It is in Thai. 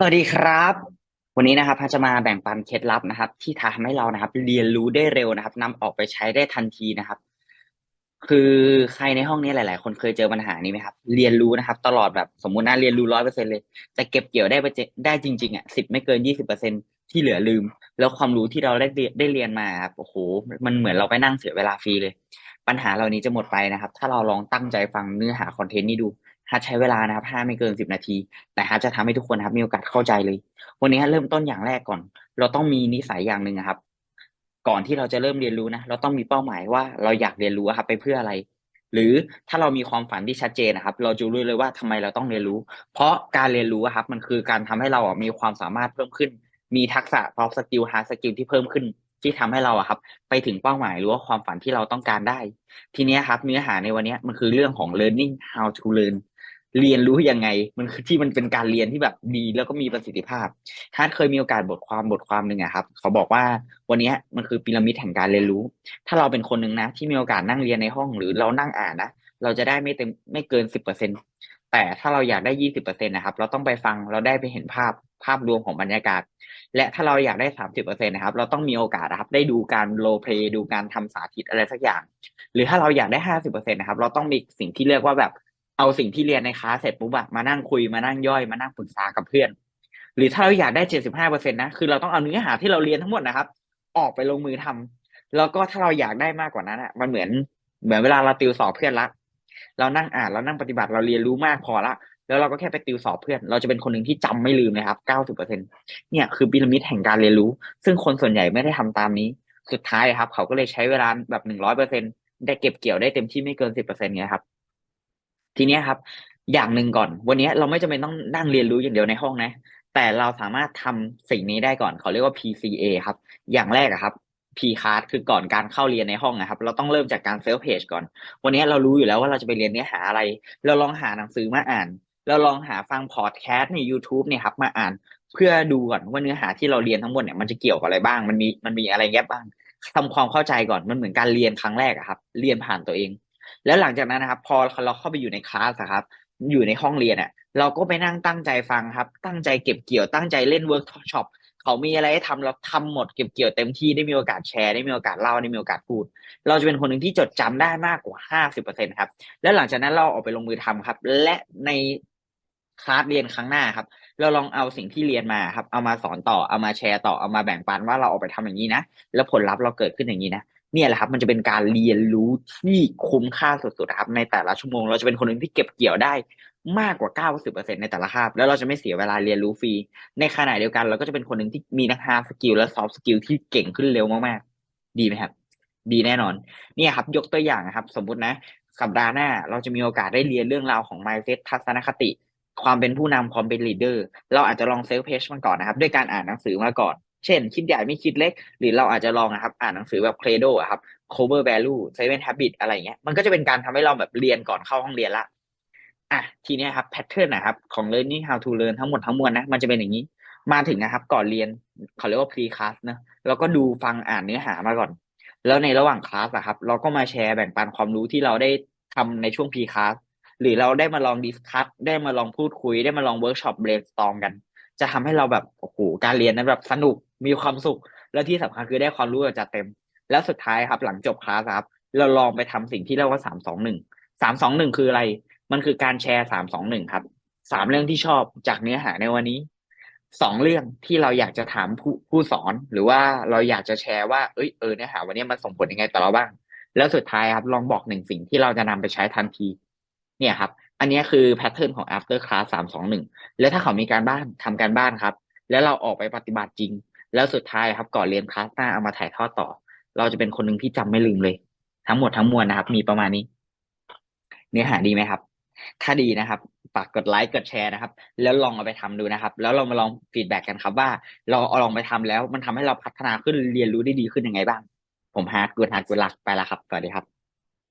สวัสดีครับ วันนี้นะครับพัชจะมาแบ่งปันเคล็ดลับนะครับ ที่ทำให้เรานะครับ เรียนรู้ได้เร็วนะครับนำออกไปใช้ได้ทันทีนะครับ คือใครในห้องนี้หลาย ๆ คนเคยเจอปัญหานี้ไหมครับ เรียนรู้นะครับ ตลอดแบบสมมุตินะเรียนรู้ร้อยเปอร์เซ็นเลย แต่เก็บเกี่ยวได้ไปเจได้จริง ๆอะสิบไม่เกินยี่สิบเปอร์เซ็นที่เหลือลืม แล้วความรู้ที่เราได้ได้เรียนมาครับโอ้โหมันเหมือนเราไปนั่งเสียเวลาฟรีเลย ปัญหาเหล่านี้จะหมดไปนะครับ ถ้าเราลองตั้งใจฟังเนื้อหาคอนเทนต์นี้ดูฮาร์ดใช้เวลานะครับห้าไม่เกินสิบนาที แต่ฮาร์ดจะทำให้ทุกคนนะครับมีโอกาสเข้าใจเลย วันนี้เริ่มต้นอย่างแรกก่อน เราต้องมีนิสัยอย่างหนึ่งครับ ก่อนที่เราจะเริ่มเรียนรู้นะเราต้องมีเป้าหมายว่าเราอยากเรียนรู้ครับไปเพื่ออะไร หรือถ้าเรามีความฝันที่ชัดเจนนะครับ เราจะรู้เลยว่าทำไมเราต้องเรียนรู้ เพราะการเรียนรู้ครับ มันคือการทำให้เรามีความสามารถเพิ่มขึ้น มีทักษะ soft skill hard skill ที่เพิ่มขึ้น ที่ทำให้เราอะครับ ไปถึงเป้าหมายหรือว่าความฝันที่เราต้องการได้ ทีนี้ครับ เนื้อหาในวันนี้มันคือเรื่องของ learning how to learn เรียนรู้ยังไง มันคือที่มันเป็นการเรียนที่แบบดีแล้วก็มีประสิทธิภาพฮาร์ดเคยมีโอกาสบทความบทความหนึ่งอะครับ เขาบอกว่าวันนี้มันคือพีระมิดแห่งการเรียนรู้ ถ้าเราเป็นคนหนึ่งนะ ที่มีโอกาสนั่งเรียนในห้องหรือเรานั่งอ่านนะเราจะได้ไม่เต็มไม่เกินสิบเปอร์เซ็นแต่ถ้าเราอยากได้ยี่สิบเปอร์เซ็นนะครับ เราต้องไปฟังเราได้ไปเห็นภาพ ภาพรวมของบรรยากาศ และถ้าเราอยากได้สามสิบเปอร์เซ็นนะครับ เราต้องมีโอกาสนะครับได้ดูการโรลเพลย์ดูการทำสาธิตอะไรสักอย่าง หรือถ้าเราอยากได้ห้าสิบเปอร์เซ็นนะครับ เราต้องมีสิ่งที่เรียกว่าแบบเอาสิ่งที่เรียนในคลาสเสร็จปุ๊บมานั่งคุยมานั่งย่อยมานั่งปรึกษากับเพื่อน หรือถ้าเราอยากได้เจ็ดสิบห้าเปอร์เซ็นนะคือเราต้องเอาเนื้อหาที่เราเรียนทั้งหมดนะครับ ออกไปลงมือทำแล้วก็ถ้าเราอยากได้มากกว่านั้นอะมันเหมือนเหมือนเวลาเราติวสอบเพื่อนละเรานั่งอ่านเรานั่งปฏิบัติเราเรียนรู้มากพอละ แล้วเราก็แค่ไปติวสอบเพื่อน เราจะเป็นคนหนึ่งที่จำไม่ลืมนะครับเก้าสิบเปอร์เซ็นเนี่ยคือพีระมิดแห่งการเรียนรู้ ซึ่งคนส่วนใหญ่ไม่ได้ทำตามนี้ สุดท้ายครับ เขาก็เลยใช้เวลาแบบหนึ่งร้อยเปอร์เซ็นได้เก็บเกี่ยวได้เต็มที่ไม่เกินสิบเปอร์เซ็นต์ไงครับ ทีนี้ครับ อย่างหนึ่งก่อน วันนี้เราไม่จำเป็นต้องนั่งเรียนรู้อย่างเดียวในห้องนะ แต่เราสามารถทำสิ่งนี้ได้ก่อน เขาเรียกว่า PCA ครับ อย่างแรกอะครับ P card คือก่อนการเข้าเรียนในห้องนะครับ เราต้องเริ่มจากการเซลฟ์เพจก่อน วันนี้เรารู้อยู่แล้วว่าเราจะไปเรียนเนื้อหาอะไร เราลองหาหนังสือมาอ่าน เราลองหาฟังพอดแคสต์ใน YouTube เนี่ยครับมาอ่านเพื่อดูก่อนว่าเนื้อหาที่เราเรียนทั้งหมดเนี่ยมันจะเกี่ยวกับอะไรบ้าง มันมีมันมีอะไรแยบบ้างทำความเข้าใจก่อนมันเหมือนการเรียนครั้งแรกอะครับ เรียนผ่านตัวเอง แล้วหลังจากนั้นนะครับ พอเราเข้าไปอยู่ในคลาสครับ อยู่ในห้องเรียนอะเราก็ไปนั่งตั้งใจฟังครับ ตั้งใจเก็บเกี่ยวตั้งใจเล่นเวิร์กช็อปเขามีอะไรให้ทำเราทำหมดเก็บเกี่ยวเต็มที่ได้มีโอกาสแชร์ได้มีโอกาสเล่าได้มีโอกาสพูด เราจะเป็นคนหนึ่งที่จดจำได้มากกว่าห้าสิบเปอร์เซ็นครับ แล้วหลังจากนั้นเราออกไปลงมือทำครับ และใน คลาสเรียนครั้งหน้าครับ เราลองเอาสิ่งที่เรียนมาครับ เอามาสอนต่อเอามาแชร์ต่อเอามาแบ่งปันว่าเราออกไปทำอย่างนี้นะแล้วผลลัพธ์เราเกิดขึ้นอย่างนี้นะเนี่ยแหละครับ มันจะเป็นการเรียนรู้ที่คุ้มค่าสุดๆครับ ในแต่ละชั่วโมง เราจะเป็นคนหนึ่งที่เก็บเกี่ยวได้มากกว่า 90%ในแต่ละคาบ แล้วเราจะไม่เสียเวลาเรียนรู้ฟรี ในขณะเดียวกัน เราก็จะเป็นคนหนึ่งที่มีทั้ง hard skill และ soft skill ที่เก่งขึ้นเร็วมากๆ ดีไหมครับ ดีแน่นอน เนี่ยครับ ยกตัวอย่างนะครับ สมมุตินะ สัปดาห์หน้า เราจะมีโอกาสได้เรียนเรื่องราวของ mindset ทัศนคติ ความเป็นผู้นำความเป็น leader เราอาจจะลอง self page มันก่อนนะครับ ด้วยการอ่านหนังสือมาก่อน เช่น คิดใหญ่ไม่คิดเล็ก หรือเราอาจจะลองนะครับ อ่านหนังสือแบบ Credo อะครับ Cover Value Seven Habit อะไรเงี้ยมันก็จะเป็นการทำให้เราแบบเรียนก่อนเข้าห้องเรียนละอะทีเนี้ยครับ pattern นนะครับของ learning how to learn ทั้งหมดทั้งมวลนะมันจะเป็นอย่างนี้มาถึงนะครับ ก่อนเรียนเขาเรียกว่า pre class นะเราก็ดูฟังอ่านเนื้อหามาก่อน แล้วในระหว่างคลาสอะครับ เราก็มาแชร์แบ่งปันความรู้ที่เราได้ทำในช่วง pre class หรือเราได้มาลองดิสคัสได้มาลองพูดคุย ได้มาลองเวิร์กช็อปเบรนสตอมกัน จะทำให้เราแบบโอ้โหการเรียนนั้นแบบสนุกมีความสุข และที่สำคัญคือได้ความรู้จัดเต็ม แล้วสุดท้ายครับ หลังจบคลาสครับ เราลองไปทำสิ่งที่เรียกว่าสามสองหนึ่งสามสองหนึ่งคืออะไร มันคือการแชร์สามสองหนึ่งครับสามเรื่องที่ชอบจากเนื้อหาในวันนี้สองเรื่องที่เราอยากจะถามผู้ผู้สอน หรือว่าเราอยากจะแชร์ว่าเอ้ยเออเนื้อหาวันนี้มันส่งผลยังไงต่อเราบ้าง แล้วสุดท้ายครับลองบอกหนึ่งสิ่งที่เราจะนำไปใช้ทันที เนี่ยครับ อันนี้คือแพทเทิร์นของ after class สามสองหนึ่งแล้วถ้าเขามีการบ้านทำการบ้านครับ แล้วเราออกไปปฏิบัติจริง แล้วสุดท้ายครับก่อนเรียนคลาสหน้าเอามาถ่ายทอดต่อ เราจะเป็นคนหนึ่งที่จำไม่ลืมเลย ทั้งหมดทั้งมวลนะครับ มีประมาณนี้ เนื้อหาดีไหมครับ ถ้าดีนะครับฝากกดไลค์กดแชร์นะครับ แล้วลองเอาไปทำดูนะครับ แล้วเรามาลองฟีดแบ็กกันครับว่าเราเอาลองไปทำแล้วมันทำให้เราพัฒนาขึ้นเรียนรู้ได้ดีขึ้นยังไงบ้าง ผมฮาร์ดกูดฮาร์ดกูดลักไปแล้วครับสวัสดีครับ